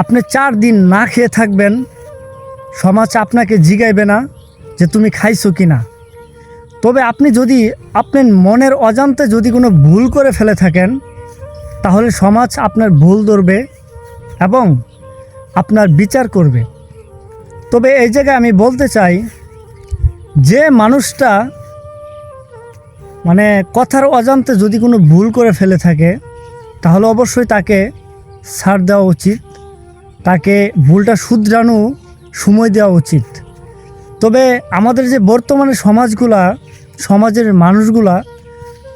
আপনি চার দিন না খেয়ে থাকবেন, সমাজ আপনাকে জিগাইবে না যে তুমি খাইছো কি না তবে আপনি যদি আপনার মনের অজান্তে যদি কোনো ভুল করে ফেলে থাকেন, তাহলে সমাজ আপনার ভুল ধরবে এবং আপনার বিচার করবে। তবে এই জায়গায় আমি বলতে চাই, যে মানুষটা মানে কথার অজান্তে যদি কোনো ভুল করে ফেলে থাকে, তাহলে অবশ্যই তাকে ছাড় দেওয়া উচিত। তাকে ভুলটা শুধরানো সময় দেওয়া উচিত। তবে আমাদের যে বর্তমানে সমাজগুলা, সমাজের মানুষগুলা,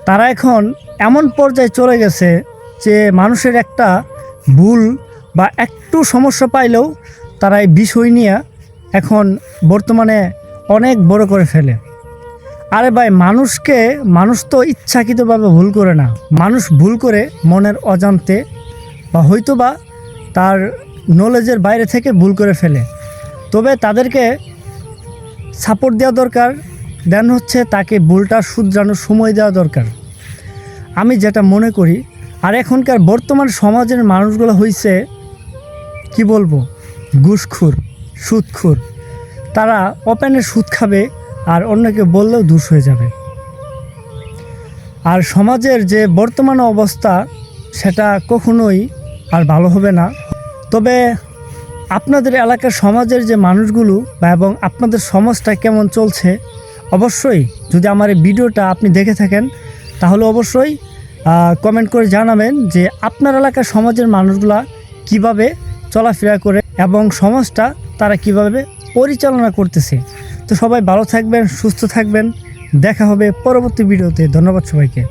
তারা এখন এমন পর্যায়ে চলে গেছে যে মানুষের একটা ভুল বা একটু সমস্যা পাইলেও তারা এই বিষয় নিয়ে এখন বর্তমানে অনেক বড় করে ফেলে। আরে ভাই, মানুষকে, মানুষ তো ইচ্ছাকৃতভাবে ভুল করে না। মানুষ ভুল করে মনের অজান্তে বা হয়তো বা তার নলেজের বাইরে থেকে ভুল করে ফেলে। তবে তাদেরকে সাপোর্ট দেওয়া দরকার। দেন হচ্ছে তাকে ভুলটা শুধরানোর সময় দেওয়া দরকার। আমি যেটা মনে করি, আর এখনকার বর্তমান সমাজের মানুষগুলো হয়েছে কি বলব, ঘুষখুর, সুদখুর। তারা ওপেনে সুদ খাবে, আর অন্যকে বললেও দোষ হয়ে যাবে। আর সমাজের যে বর্তমান অবস্থা, সেটা কখনোই আর ভালো হবে না। তবে আপনাদের এলাকার সমাজের যে মানুষগুলো বা এবং আপনাদের সমাজটা কেমন চলছে, অবশ্যই যদি আমার এই ভিডিওটা আপনি দেখে থাকেন, তাহলে অবশ্যই কমেন্ট করে জানাবেন যে আপনার এলাকার সমাজের মানুষগুলা কীভাবে চলাফেরা করে এবং সমাজটা তারা কীভাবে পরিচালনা করতেছে। তো সবাই ভালো থাকবেন, সুস্থ থাকবেন। দেখা হবে পরবর্তী ভিডিওতে। ধন্যবাদ সবাইকে।